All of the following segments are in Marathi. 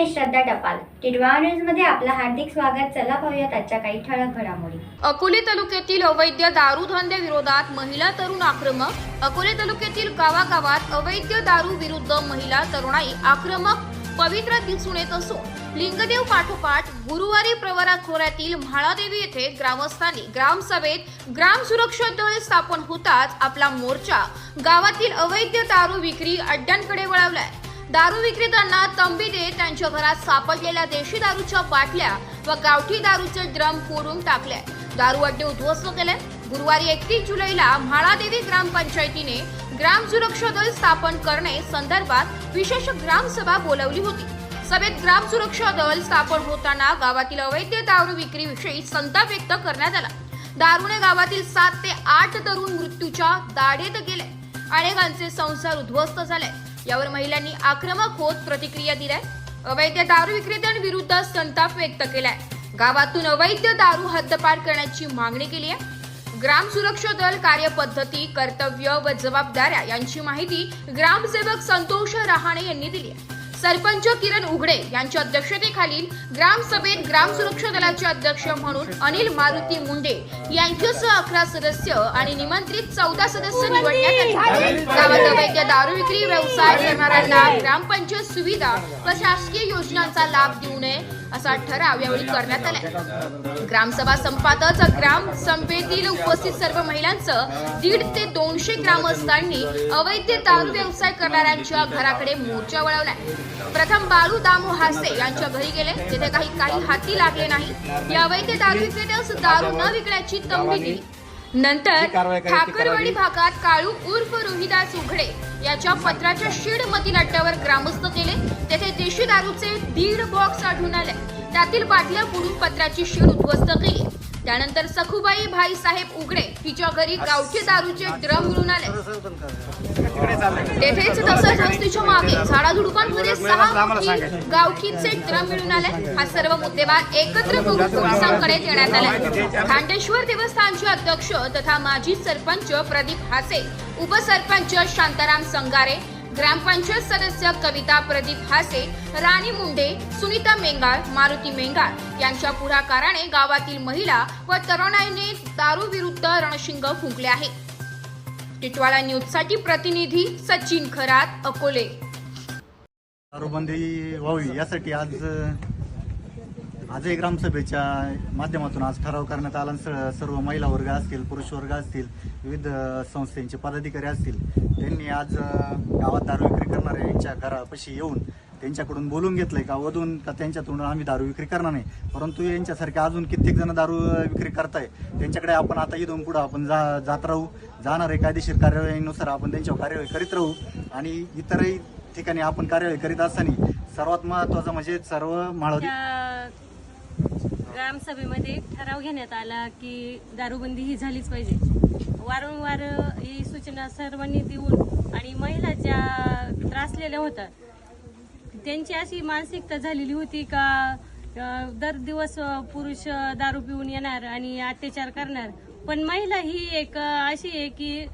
मी श्रद्धा टपाल. टिडवा न्यूजमध्ये आपलं हार्दिक स्वागत. चला पाहूयात आजच्या काही ठळक घडामोडी. अकोले तालुक्यातील अवैध दारू धंद्याविरोधात महिला तरुण आक्रमक. अकोले तालुक्यातील गावागावात अवैध दारू विरुद्ध महिला तरुणाई आक्रमक. पवित्र दिसून येत असून लिंगदेव पाठोपाठ गुरुवारी प्रवरा खोऱ्यातील म्हाळादेवी येथे ग्रामस्थांनी ग्रामसभेत ग्राम सुरक्षा दल स्थापन होताच आपला मोर्चा. गावातील अवैध दारू विक्री अड्ड्यांकडे वळवलाय. दारू विक्रेत्यांना तंबी देत त्यांच्या घरात सापडलेल्या देशी दारूच्या बाटल्या व गावठी दारूचे ड्रम फोडून टाकले. दारू अड्डे उद्ध्वस्त केले. गुरुवारी एकतीस जुलैला म्हाळादेवी ग्रामपंचायतीने ग्राम सुरक्षा दल स्थापन करणे संदर्भात विशेष ग्रामसभा बोलवली होती. सभेत ग्राम सुरक्षा दल स्थापन होताना गावातील अवैध दारू विक्री विषयी संताप व्यक्त करण्यात आला. दारूने गावातील सात ते आठ तरुण मृत्यूच्या दाढेत गेले. अनेकांचे संसार उद्ध्वस्त झाले. यावर महिलांनी आक्रमक होत प्रतिक्रिया दिल्या. अवैध दारू विक्रेत्यांविरुद्ध संताप व्यक्त केलाय. गावातून अवैध दारू हद्दपार करण्याची मागणी केली आहे. ग्राम सुरक्षा दल कार्यपद्धती कर्तव्य व जबाबदाऱ्या यांची माहिती ग्रामसेवक संतोष रहाणे यांनी दिली आहे. सरपंच किरण उघडे यांच्या अध्यक्षतेखालील ग्रामसभेत ग्राम सुरक्षा दलाचे अध्यक्ष म्हणून अनिल मारुती मुंडे यांच्यासह अकरा सदस्य आणि निमंत्रित चौदा सदस्य निवडण्यात आले. गावात अवैध दारू विक्री व्यवसाय करणाऱ्यांना ग्रामपंचायत सुविधा व शासकीय योजनांचा लाभ देऊ नये. असा ठराव यावेळी करण्यात आला ग्रामसभा संपातच ग्राम संपेतील उपस्थित सर्व महिलांचं दीड ते दोनशे ग्रामस्थांनी अवैध दारू व्यवसाय करणाऱ्यांच्या घराकडे मोर्चा वळवलाय. प्रथम बालू दामू हासे यांच्या घरी गेले. तिथे काही काही हाती लागले नाही. या अवैध दारू विक्रेत्यास दारू न विकण्याची तंबी दिली. नंतर ठाकरवाडी भागात काळू उर्फ रोहिदास उघडे याच्या पत्राच्या शेड मधील अड्ड्यावर ग्रामस्थ केले. तेथे देशी दारूचे दीड बॉक्स आढळून आले. त्यातील बाटल्या फोडून पत्राची शेड उद्ध्वस्त केली. त्यानंतर सखुबाई भाईसाहेब उघडे हिच्या घरी गावठी दारूचे ड्रम मिळून आले. तेथेच तसंच वस्तीच्या मागे झाडाझुडपांमध्ये सहा गावठीचे ड्रम मिळून आले. हा सर्व मुद्देमाल एकत्र करून पोलिसांकडे देण्यात आला. खांडेश्वर देवस्थानचे अध्यक्ष तथा माजी सरपंच प्रदीप हासे उपसरपंच शांताराम संगारे ग्रामपंचायत सदस्य कविता प्रदीप हासे राणी मुंडे सुनीता मेंगाळ मारुती मेंगाळ यांच्या पुढाकाराने गावातील महिला व तरुणाईने दारू विरुद्ध रणशिंग फुंकले आहे. टिटवाळा न्यूजसाठी प्रतिनिधी सचिन खरात अकोले. दारूबंदी व्हावी यासाठी आज आजही ग्रामसभेच्या माध्यमातून आज ठराव करण्यात आला सर्व महिला वर्ग असतील पुरुष वर्ग असतील विविध संस्थेचे पदाधिकारी असतील त्यांनी आज गावात दारू विक्री करणाऱ्या यांच्या घरापाशी येऊन त्यांच्याकडून बोलून घेतलंय का? वधून का त्यांच्यातून आम्ही दारू विक्री करणार नाही? परंतु यांच्यासारखे अजून कित्येक जण दारू विक्री करताय. त्यांच्याकडे आपण आता इथून पुढं आपण जा जात राहू. जाणार आहे कायदेशीर कार्यवाहीनुसार आपण त्यांच्यावर कार्यवाही करीत राहू. आणि इतरही ठिकाणी आपण कार्यवाही करीत असताना सर्वात महत्वाचं म्हणजे सर्व माळवदी ग्रामसभेमध्ये ठराव घेण्यात आला की दारूबंदी ही झालीच पाहिजे. वारंवार ही सूचना सर्वांनी देऊन आणि महिला ज्या त्रासलेल्या होत्या त्यांची अशी मानसिकता झालेली होती का दर दिवस पुरुष दारू पिऊन येणार आणि अत्याचार करणार. पण महिला ही एक अशी आहे की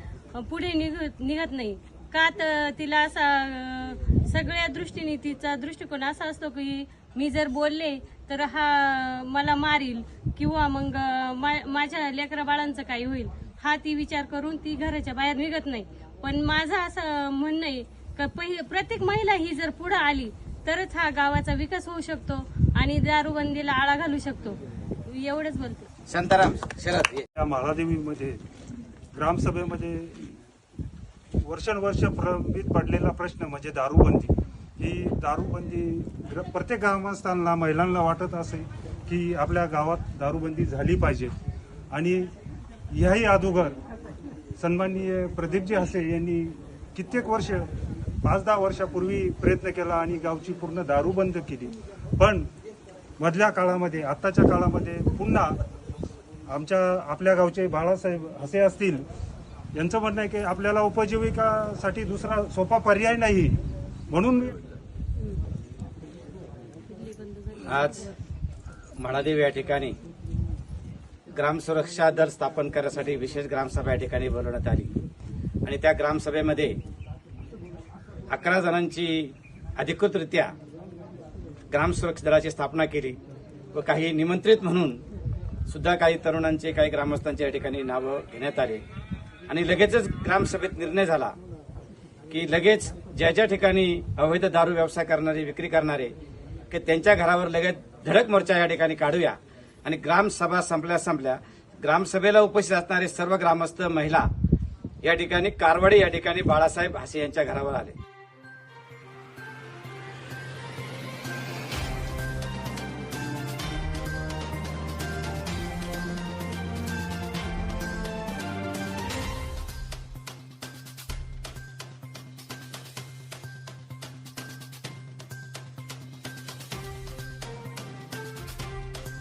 पुढे निघत निघत नाही. का तर तिला असा सगळ्या दृष्टीने तिचा दृष्टिकोन असा असतो की मी जर बोलले तर हा मला मारील किंवा मग माझ्या लेकरा बाळांचं काही होईल. हा ती विचार करून ती घराच्या बाहेर निघत नाही. पण माझं असं म्हणणं आहे का पहि- प्रत्येक महिला ही जर पुढे आली तरच हा गावाचा विकास होऊ शकतो आणि दारूबंदीला आळा घालू शकतो. एवढंच बोलते. शांताराम शरद ये. या महादेवीमध्ये ग्रामसभेमध्ये वर्षानुवर्ष प्रलंबित पडलेला प्रश्न म्हणजे दारूबंदी. ही दारूबंदी ग्र- प्रत्येक ग्रामस्थांना महिलांना वाटत असे की आपल्या गावात दारूबंदी झाली पाहिजे. आणि याही अगोदर सन्माननीय प्रदीपजी हसे यांनी कित्येक वर्ष पाच दहा वर्षापूर्वी प्रयत्न केला आणि गावची पूर्ण दारू बंद केली. पण मधल्या काळामध्ये आत्ताच्या काळामध्ये पुन्हा आमच्या आपल्या गावचे बाळासाहेब हसे असतील यांचं म्हणणं आहे की आपल्याला उपजीविकासाठी दुसरा सोपा पर्याय नाही. म्हणून आज म्हाळादेव या ठिकाणी ग्राम सुरक्षा दल स्थापन करण्यासाठी विशेष ग्रामसभा या ठिकाणी बोलवण्यात आली. आणि त्या ग्रामसभेमध्ये अकरा जणांची अधिकृतरित्या ग्राम सुरक्षा दलाची स्थापना केली व काही निमंत्रित म्हणून सुद्धा काही तरुणांचे काही ग्रामस्थांचे या ठिकाणी नावं घेण्यात आले. आणि लगेचच ग्रामसभेत निर्णय झाला की लगेच ज्या ज्या ठिकाणी अवैध दारू व्यवसाय करणारे विक्री करणारे की त्यांच्या घरावर लगेच धडक मोर्चा या ठिकाणी काढूया. आणि ग्रामसभा संपल्या संपल्या ग्रामसभेला उपस्थित असणारे सर्व ग्रामस्थ महिला या ठिकाणी कारवाडी या ठिकाणी बाळासाहेब हासे यांच्या घरावर आले.